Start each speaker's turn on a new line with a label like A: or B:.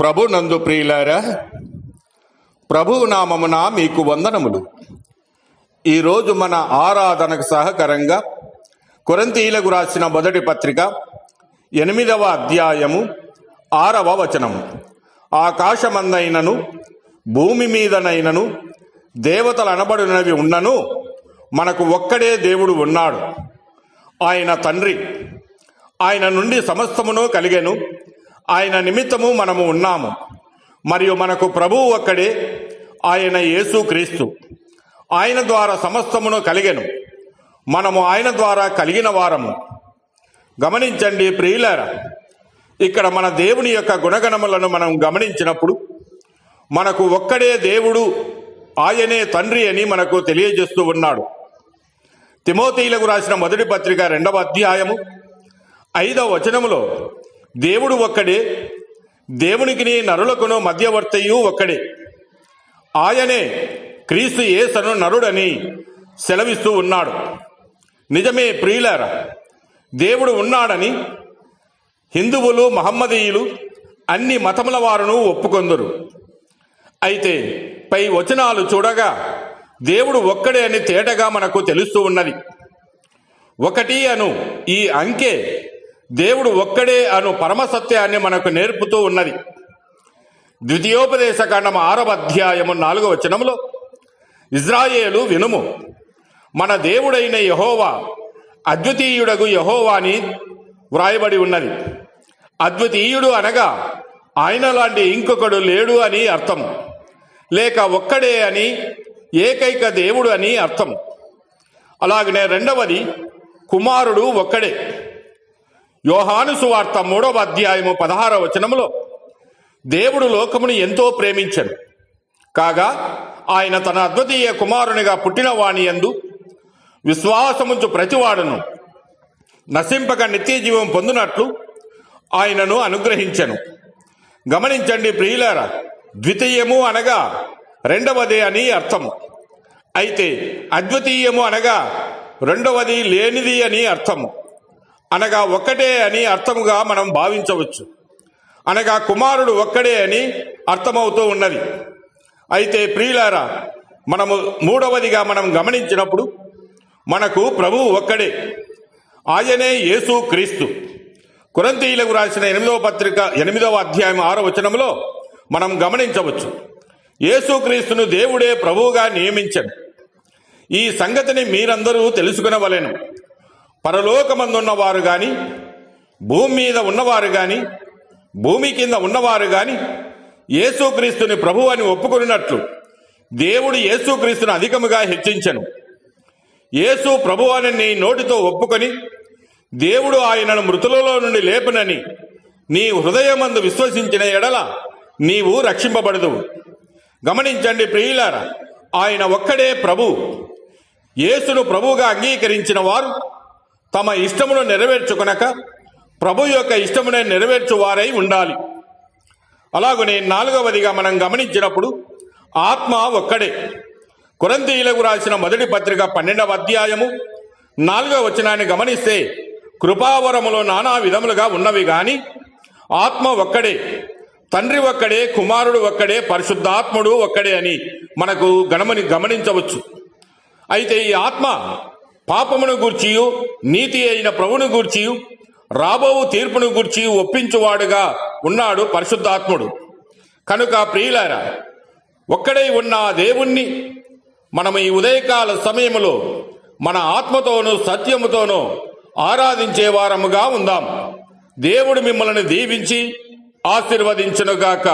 A: ప్రభు నందు ప్రియులారా ప్రభు నామమున మీకు వందనములు. ఈరోజు మన ఆరాధనకు సహకరంగా కొరంతీలకు రాసిన మొదటి పత్రిక ఎనిమిదవ అధ్యాయము ఆరవ వచనము. ఆకాశమందైనను భూమి మీదనైనను దేవతలు అనబడినవి ఉన్నను మనకు ఒక్కడే దేవుడు ఉన్నాడు. ఆయన తండ్రి. ఆయన నుండి సమస్తమును కలిగెను. ఆయన నిమిత్తము మనము ఉన్నాము. మరియు మనకు ప్రభువు ఒక్కడే ఆయన యేసు క్రీస్తు. ఆయన ద్వారా సమస్తమును కలిగెను. మనము ఆయన ద్వారా కలిగిన వారము. గమనించండి ప్రియులారా ఇక్కడ మన దేవుని యొక్క గుణగణములను మనం గమనించినప్పుడు మనకు ఒక్కడే దేవుడు ఆయనే తండ్రి అని మనకు తెలియజేస్తూ ఉన్నాడు. తిమోతీలకు రాసిన మొదటి పత్రిక రెండవ అధ్యాయము ఐదవ వచనములో దేవుడు ఒక్కడే. దేవునికి నరులకును మధ్యవర్తయు ఒక్కడే. ఆయనే క్రీస్తు యేసను నరుడని సెలవిస్తూ ఉన్నాడు. నిజమే ప్రియులార దేవుడు ఉన్నాడని హిందువులు మహమ్మదీయులు అన్ని మతముల వారును ఒప్పుకొందరు. అయితే పై వచనాలు చూడగా దేవుడు ఒక్కడే అని తేటగా మనకు తెలుస్తూ ఉన్నది. ఒకటి అను ఈ అంకె దేవుడు ఒక్కడే అను పరమసత్యాన్ని మనకు నేర్పుతూ ఉన్నది. ద్వితీయోపదేశ కాండం ఆరవ అధ్యాయము నాలుగవ వచనంలో ఇజ్రాయేలు వినుము మన దేవుడైన యహోవా అద్వితీయుడగు యహోవాని వ్రాయబడి ఉన్నది. అద్వితీయుడు అనగా ఆయన లాంటి ఇంకొకడు లేడు అని అర్థం లేక ఒక్కడే అని ఏకైక దేవుడు అని అర్థం. అలాగనే రెండవది కుమారుడు ఒక్కడే. యోహాను సువార్త మూడవ అధ్యాయము పదహారవ వచనములో దేవుడు లోకమును ఎంతో ప్రేమించను. కాగా ఆయన తన అద్వితీయ కుమారునిగా పుట్టిన వాణి ఎందు విశ్వాసముంచు ప్రతివాడును నశింపక నిత్య జీవం పొందినట్లు ఆయనను అనుగ్రహించను. గమనించండి ప్రియులారా ద్వితీయము అనగా రెండవది అని అర్థము. అయితే అద్వితీయము అనగా రెండవది లేనిది అని అర్థము. అనగా ఒక్కటే అని అర్థముగా మనం భావించవచ్చు. అనగా కుమారుడు ఒక్కడే అని అర్థమవుతూ ఉన్నది. అయితే ప్రియులారా మనము మూడవదిగా మనం గమనించినప్పుడు మనకు ప్రభువు ఒక్కడే. ఆయనే యేసు క్రీస్తు. కురంతీయులకు రాసిన ఎనిమిదవ పత్రిక ఎనిమిదవ అధ్యాయం ఆరో వచనంలో మనం గమనించవచ్చు. యేసుక్రీస్తును దేవుడే ప్రభువుగా నియమించాడు ఈ సంగతిని మీరందరూ తెలుసుకునవలెను. పరలోకమందున్న వారు గాని భూమి మీద ఉన్నవారు గాని భూమి కింద ఉన్నవారు గాని యేసుక్రీస్తుని ప్రభు అని ఒప్పుకున్నట్లు దేవుడు యేసుక్రీస్తును అధికముగా హెచ్చించను. యేసు ప్రభు అని నీ నోటితో ఒప్పుకొని దేవుడు ఆయనను మృతులలో నుండి లేపునని నీ హృదయమందు విశ్వసించిన ఎడల నీవు రక్షింపబడదు గమనించండి ప్రియులారా ఆయన ఒక్కడే ప్రభు. యేసును ప్రభువుగా అంగీకరించిన వారు తమ ఇష్టమును నెరవేర్చుకునక ప్రభు యొక్క ఇష్టమునే నెరవేర్చువారై ఉండాలి. అలాగనే నాలుగవదిగా మనం గమనించినప్పుడు ఆత్మ ఒక్కడే. కురంతీయులకు రాసిన మొదటి పత్రిక పన్నెండవ అధ్యాయము నాలుగవ వచనాన్ని గమనిస్తే కృపావరములో నానా విధములుగా ఉన్నవి గాని ఆత్మ ఒక్కడే తండ్రి ఒక్కడే కుమారుడు ఒక్కడే పరిశుద్ధాత్ముడు ఒక్కడే అని మనకు గణమని గమనించవచ్చు. అయితే ఈ ఆత్మ పాపమును గూర్చియు నీతి అయిన ప్రభును గూర్చియు రాబో తీర్పును గూర్చి ఒప్పించువాడుగా ఉన్నాడు పరిశుద్ధాత్ముడు. కనుక ప్రియులారా ఒక్కడై ఉన్న దేవుణ్ణి మనం ఈ ఉదయకాల సమయంలో మన ఆత్మతోనూ సత్యముతోనూ ఆరాధించే వారముగా ఉందాం. దేవుడు మిమ్మల్ని దీవించి ఆశీర్వదించునుగాక.